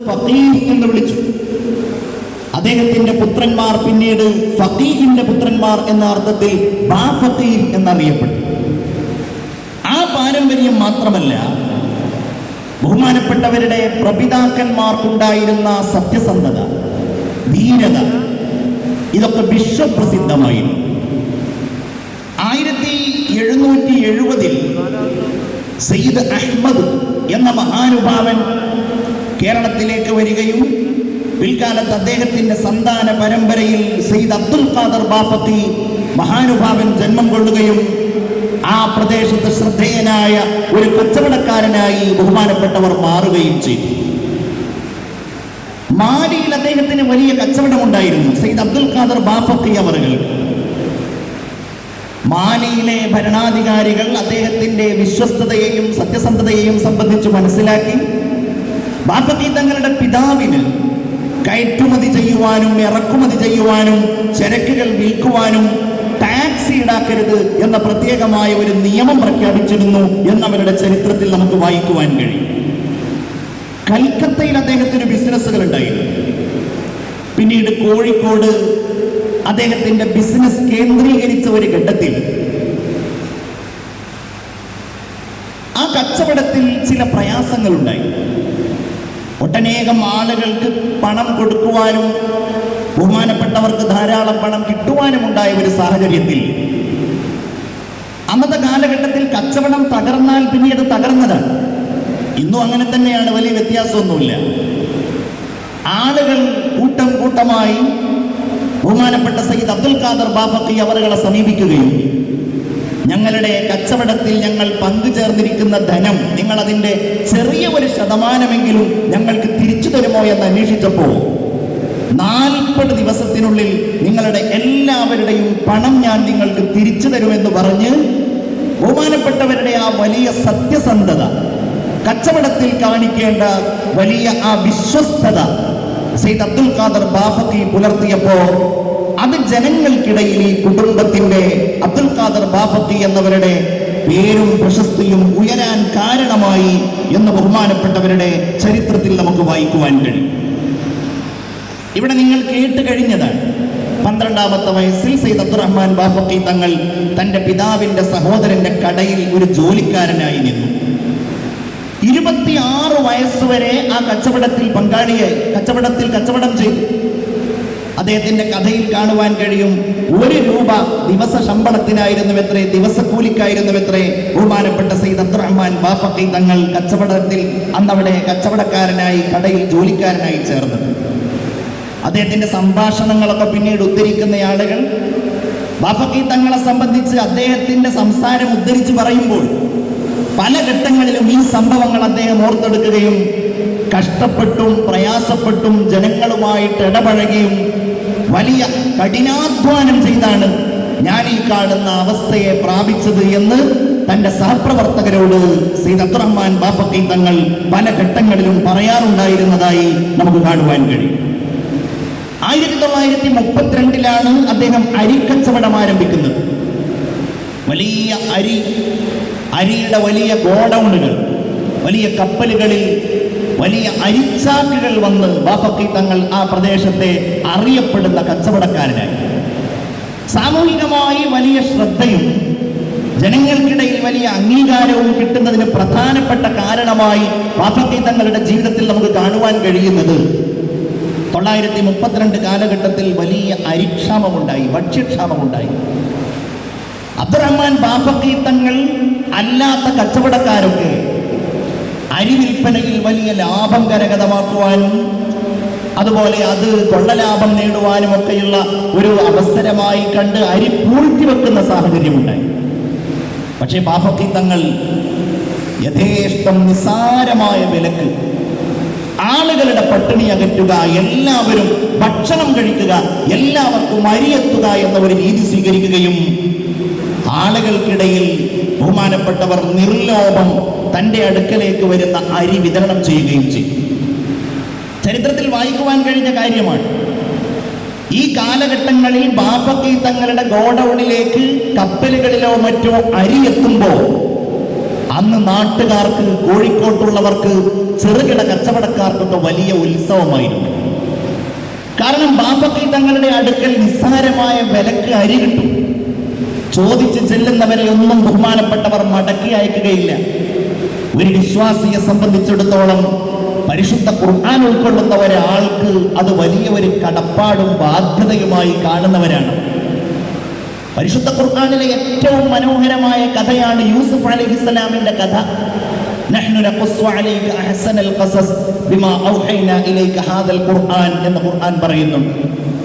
എന്ന് വിളിച്ചു. അദ്ദേഹത്തിന്റെ പുത്രന്മാർ പിന്നീട് ഫഖീഹിന്റെ പുത്രന്മാർ എന്ന അർത്ഥത്തിൽ ബാ എന്നറിയപ്പെട്ടു. ആ പാരമ്പര്യം മാത്രമല്ല ബഹുമാനപ്പെട്ടവരുടെ പ്രപിതാക്കന്മാർക്കുണ്ടായിരുന്ന സത്യസന്ധത ധീരത ഇതൊക്കെ വിശ്വപ്രസിദ്ധമായിരുന്നു. ആയിരത്തി എഴുന്നൂറ്റി എഴുപതിൽ സയ്യിദ് അഹ്മദ് എന്ന മഹാനുഭാവൻ കേരളത്തിലേക്ക് വരികയും പിൽക്കാലത്ത് അദ്ദേഹത്തിന്റെ സന്താന പരമ്പരയിൽ സെയ്ദ് അബ്ദുൽ ഖാദർ ബാഫത്തി മഹാനുഭാവൻ ജന്മം കൊള്ളുകയും ആ പ്രദേശത്ത് ശ്രദ്ധേയനായ ഒരു കച്ചവടക്കാരനായി ബഹുമാനപ്പെട്ടവർ മാറുകയും ചെയ്തു. മാലിയിൽ അദ്ദേഹത്തിന് വലിയ കച്ചവടമുണ്ടായിരുന്നു സെയ്ദ് അബ്ദുൽ ഖാദർ ബാഫത്തി അവറുകൾ. മാലിയിലെ ഭരണാധികാരികൾ അദ്ദേഹത്തിന്റെ വിശ്വസ്തതയെയും സത്യസന്ധതയെയും സംബന്ധിച്ച് മനസ്സിലാക്കി ബാഫക്കി തങ്ങളുടെ പിതാവിന് കയറ്റുമതി ചെയ്യുവാനും ഇറക്കുമതി ചെയ്യുവാനും ചരക്കുകൾ വിൽക്കുവാനും ടാക്സ് ഈടാക്കരുത് എന്ന പ്രത്യേകമായ ഒരു നിയമം പ്രഖ്യാപിച്ചിരുന്നു എന്നവരുടെ ചരിത്രത്തിൽ നമുക്ക് വായിക്കുവാൻ കഴിയും. കൽക്കത്തയിൽ അദ്ദേഹത്തിന് ബിസിനസ്സുകൾ ഉണ്ടായിരുന്നു. പിന്നീട് കോഴിക്കോട് അദ്ദേഹത്തിന്റെ ബിസിനസ് കേന്ദ്രീകരിച്ച ഒരു ഘട്ടത്തിൽ ആ കച്ചവടത്തിൽ ചില പ്രയാസങ്ങൾ ഉണ്ടായി ഒട്ടനേകം ആളുകൾക്ക് പണം കൊടുക്കുവാനും ബഹുമാനപ്പെട്ടവർക്ക് ധാരാളം പണം കിട്ടുവാനും ഉണ്ടായ ഒരു സാഹചര്യത്തിൽ അന്നത്തെ കാലഘട്ടത്തിൽ കച്ചവടം തകർന്നാൽ പിന്നീട് തകർന്നതാണ്. ഇന്നും അങ്ങനെ തന്നെയാണ് വലിയ വ്യത്യാസമൊന്നുമില്ല. ആളുകൾ കൂട്ടം കൂട്ടമായി ബഹുമാനപ്പെട്ട സയ്യിദ് അബ്ദുൽ ഖാദർ ബാഫക്കി അവരുകളെ സമീപിക്കുകയും ഞങ്ങളുടെ കച്ചവടത്തിൽ ഞങ്ങൾ പങ്കു ചേർന്നിരിക്കുന്ന ധനം നിങ്ങൾ അതിന്റെ ചെറിയ ഒരു ശതമാനമെങ്കിലും ഞങ്ങൾക്ക് തിരിച്ചു തരുമോ എന്ന് അന്വേഷിച്ചപ്പോൾ നാൽപ്പത് ദിവസത്തിനുള്ളിൽ നിങ്ങളുടെ എല്ലാവരുടെയും പണം ഞാൻ നിങ്ങൾക്ക് തിരിച്ചു തരുമെന്ന് പറഞ്ഞ് ബഹുമാനപ്പെട്ടവരുടെ ആ വലിയ സത്യസന്ധത കച്ചവടത്തിൽ കാണിക്കേണ്ട വലിയ ആ വിശ്വസ്തത സെയ്ദ് അബ്ദുൽ ഖാദർ ബാഫക്കി പുലർത്തിയപ്പോ അത് ജനങ്ങൾക്കിടയിൽ ഈ കുടുംബത്തിന്റെ അബ്ദുൽ ഖാദർ ബാഫത്തി എന്നവരുടെ പേരും പ്രശസ്തിയും ഉയരാൻ കാരണമായി എന്ന് ബഹുമാനപ്പെട്ടവരുടെ ചരിത്രത്തിൽ നമുക്ക് വായിക്കുവാൻ കഴിയും. ഇവിടെ നിങ്ങൾ കേട്ട് കഴിഞ്ഞതാണ്. പന്ത്രണ്ടാമത്തെ വയസ്സിൽ സെയ്ദ് അബ്ദുറഹ്മാൻ ബാഫക്കി തങ്ങൾ തന്റെ പിതാവിന്റെ സഹോദരന്റെ കടയിൽ ഒരു ജോലിക്കാരനായി നിന്നു. ഇരുപത്തിയാറ് വയസ്സുവരെ ആ കച്ചവടത്തിൽ പങ്കാളിയായി കച്ചവടത്തിൽ കച്ചവടം ചെയ്തു. അദ്ദേഹത്തിന്റെ കഥയിൽ കാണുവാൻ കഴിയും. ഒരു രൂപ ദിവസ ശമ്പളത്തിനായിരുന്നു എത്രേ ദിവസക്കൂലിക്കായിരുന്നു എത്രേ ബഹുമാനപ്പെട്ട സൈദ് അബ്ദുറഹ്മാൻ ബാഫക്കി തങ്ങൾ കച്ചവടത്തിൽ അന്നവിടെ കച്ചവടക്കാരനായി കടയിൽ ജോലിക്കാരനായി ചേർന്നത്. അദ്ദേഹത്തിന്റെ സംഭാഷണങ്ങളൊക്കെ പിന്നീട് ഉദ്ധരിക്കുന്ന ആളുകൾ ബാഫക്കി തങ്ങളെ സംബന്ധിച്ച് അദ്ദേഹത്തിന്റെ സംസാരം ഉദ്ധരിച്ച് പറയുമ്പോൾ പല ഘട്ടങ്ങളിലും ഈ സംഭവങ്ങൾ അദ്ദേഹം ഓർത്തെടുക്കുകയും കഷ്ടപ്പെട്ടും പ്രയാസപ്പെട്ടും ജനങ്ങളുമായിട്ട് ഇടപഴകിയും വലിയ കഠിനാധ്വാനം ചെയ്താണ് ഞാൻ ഈ കാണുന്ന അവസ്ഥയെ പ്രാപിച്ചത് എന്ന് തന്റെ സഹപ്രവർത്തകരോട് സീദ് അബ്ദുറഹ്മാൻ ബാപ്പക്കി തങ്ങൾ പല ഘട്ടങ്ങളിലും പറയാറുണ്ടായിരുന്നതായി നമുക്ക് കാണുവാൻ കഴിയും. ആയിരത്തി തൊള്ളായിരത്തി മുപ്പത്തിരണ്ടിലാണ് അദ്ദേഹം അരിക്കച്ചവടം ആരംഭിക്കുന്നത്. വലിയ അരി അരിയുടെ വലിയ ഗോഡൗണുകൾ വലിയ കപ്പലുകളിൽ വലിയ അരിച്ചാക്കുകൾ വന്ന് ബാഫക്കി തങ്ങൾ ആ പ്രദേശത്തെ അറിയപ്പെടുന്ന കച്ചവടക്കാരനായി. സാമൂഹികമായി വലിയ ശ്രദ്ധയും ജനങ്ങൾക്കിടയിൽ വലിയ അംഗീകാരവും കിട്ടുന്നതിന് പ്രധാനപ്പെട്ട കാരണമായി ബാഫക്കി തങ്ങളുടെ ജീവിതത്തിൽ നമുക്ക് കാണുവാൻ കഴിയുന്നത് തൊള്ളായിരത്തി മുപ്പത്തിരണ്ട് കാലഘട്ടത്തിൽ വലിയ അരിക്ഷാമമുണ്ടായി ഭക്ഷ്യക്ഷാമമുണ്ടായി. അബ്ദുറഹ്മാൻ ബാഫക്കി തങ്ങൾ അല്ലാത്ത കച്ചവടക്കാരൊക്കെ അരി വിൽപ്പനയിൽ വലിയ ലാഭം കരഗതമാക്കുവാനും അതുപോലെ അത് കൊള്ളലാഭം നേടുവാനും ഒക്കെയുള്ള ഒരു അവസരമായി കണ്ട് അരി പൂഴ്ത്തിവെക്കുന്ന സാഹചര്യമുണ്ടായി. പക്ഷേ ബാഫക്കി തങ്ങൾ യഥേഷ്ടം നിസ്സാരമായ വിലക്ക്. ആളുകളുടെ പട്ടിണി അകറ്റുക എല്ലാവരും ഭക്ഷണം കഴിക്കുക എല്ലാവർക്കും അരിയെത്തുക എന്ന ഒരു രീതി സ്വീകരിക്കുകയും ആളുകൾക്കിടയിൽ ബഹുമാനപ്പെട്ടവർ നിർലോഭം തന്റെ അടുക്കലേക്ക് വരുന്ന അരി വിതരണം ചെയ്യുകയും ചെയ്യും ചരിത്രത്തിൽ വായിക്കുവാൻ കഴിഞ്ഞ കാര്യമാണ്. ഈ കാലഘട്ടങ്ങളിൽ ബാപ്പക്കി തങ്ങളുടെ ഗോഡൌണിലേക്ക് കപ്പലുകളിലോ മറ്റോ അരി എത്തുമ്പോൾ അന്ന് നാട്ടുകാർക്ക് കോഴിക്കോട്ടുള്ളവർക്ക് ചെറുകിട കച്ചവടക്കാർക്കൊക്കെ വലിയ ഉത്സവമായിരുന്നു. കാരണം ബാപ്പക്കി തങ്ങളുടെ അടുക്കൽ നിസ്സാരമായ വിലക്ക് അരി കിട്ടും. ചോദിച്ച് ചെല്ലുന്നവരെ ഒന്നും ബഹുമാനപ്പെട്ടവർ മടക്കി അയക്കുകയില്ല. ഒരു വിശ്വാസിയെ സംബന്ധിച്ചിടത്തോളം പരിശുദ്ധ ഖുർആൻ ഉൾക്കൊള്ളുന്ന ഒരാൾക്ക് അത് വലിയ ഒരു കടപ്പാടും ബാധ്യതയുമായി കാണുന്നവരാണ്. പരിശുദ്ധ ഖുർആനിലെ ഏറ്റവും മനോഹരമായ കഥയാണ് യൂസുഫ് അലൈഹിസ്സലാമിന്റെ കഥ. എന്ന് ഖുർആൻ പറയുന്നുണ്ട്